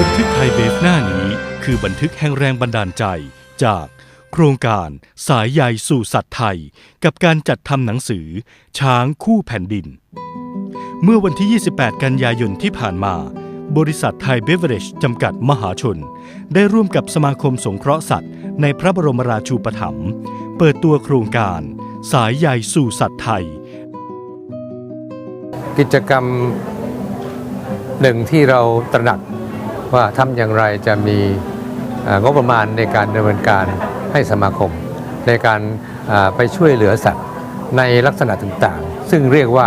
บันทึกไทยเบฟหน้านี้คือบันทึกแห่งแรงบันดาลใจจากโครงการสายใยสู่สัตว์ไทย กับการจัดทำหนังสือ ช้างคู่แผ่นดิน เมื่อวันที่ 28 กันยายนที่ผ่านมา บริษัทไทยเบเวอร์เรจจำกัดมหาชน ได้ร่วมกับสมาคมสงเคราะห์สัตว์ ในพระบรมราชูปถัมภ์เปิดตัวโครงการ สายใยสู่สัตว์ไทย กิจกรรมหนึ่งที่เราตระหนัก ว่าทำอย่างไรจะมีงบประมาณในการดำเนินการให้สมาคม ในการไปช่วยเหลือสัตว์ในลักษณะต่างๆ ซึ่งเรียกว่า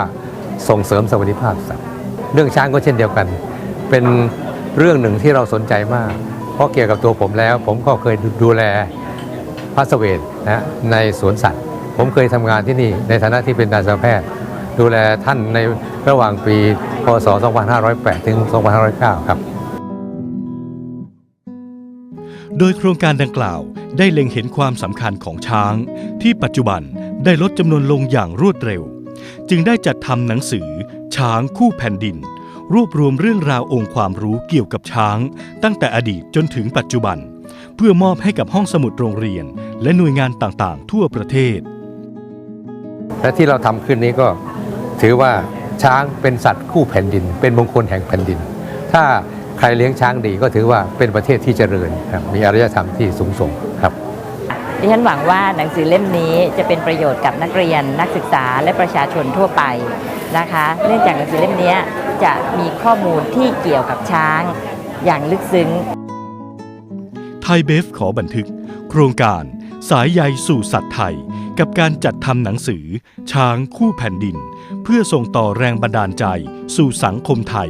ส่งเสริมสวัสดิภาพสัตว์ เรื่องช้างก็เช่นเดียวกัน เป็นเรื่องหนึ่งที่เราสนใจมาก เพราะเกี่ยวกับตัวผมแล้ว ผมก็เคยดูแลพระสเวทนะในสวนสัตว์ ผมเคยทำงานที่นี่ในฐานะที่เป็นดาราแพทย์ ดูแลท่านในระหว่างปี พศ 2508 ถึง 2509 ครับ โดยโครงการดังกล่าวได้เล็งเห็นความสำคัญของช้าง ที่ปัจจุบันได้ลดจำนวนลงอย่างรวดเร็ว จึงได้จัดทำหนังสือ ช้างคู่แผ่นดิน รวบรวมเรื่องราวองค์ความรู้เกี่ยวกับช้าง ตั้งแต่อดีตจนถึงปัจจุบัน เพื่อมอบให้กับห้องสมุดโรงเรียน และหน่วยงานต่างๆ ทั่วประเทศ และที่เราทำขึ้นนี้ก็ถือว่าช้างเป็นสัตว์คู่แผ่นดิน เป็นมงคลแห่งแผ่นดิน ถ้า ใครเลี้ยงช้างดีก็ถือว่าเป็นประเทศที่เจริญครับมีอารยธรรมที่สูงส่งครับดิฉันหวังว่าหนังสือเล่มนี้จะเป็นประโยชน์กับนักเรียนนักศึกษาและประชาชนทั่วไปนะคะ เนื่องจากหนังสือเล่มนี้จะมีข้อมูลที่เกี่ยวกับช้างอย่างลึกซึ้ง ไทยเบฟขอบันทึก โครงการสายใยสู่สัตว์ไทย กับการจัดทำหนังสือ ช้างคู่แผ่นดิน เพื่อส่งต่อแรงบันดาลใจสู่สังคมไทย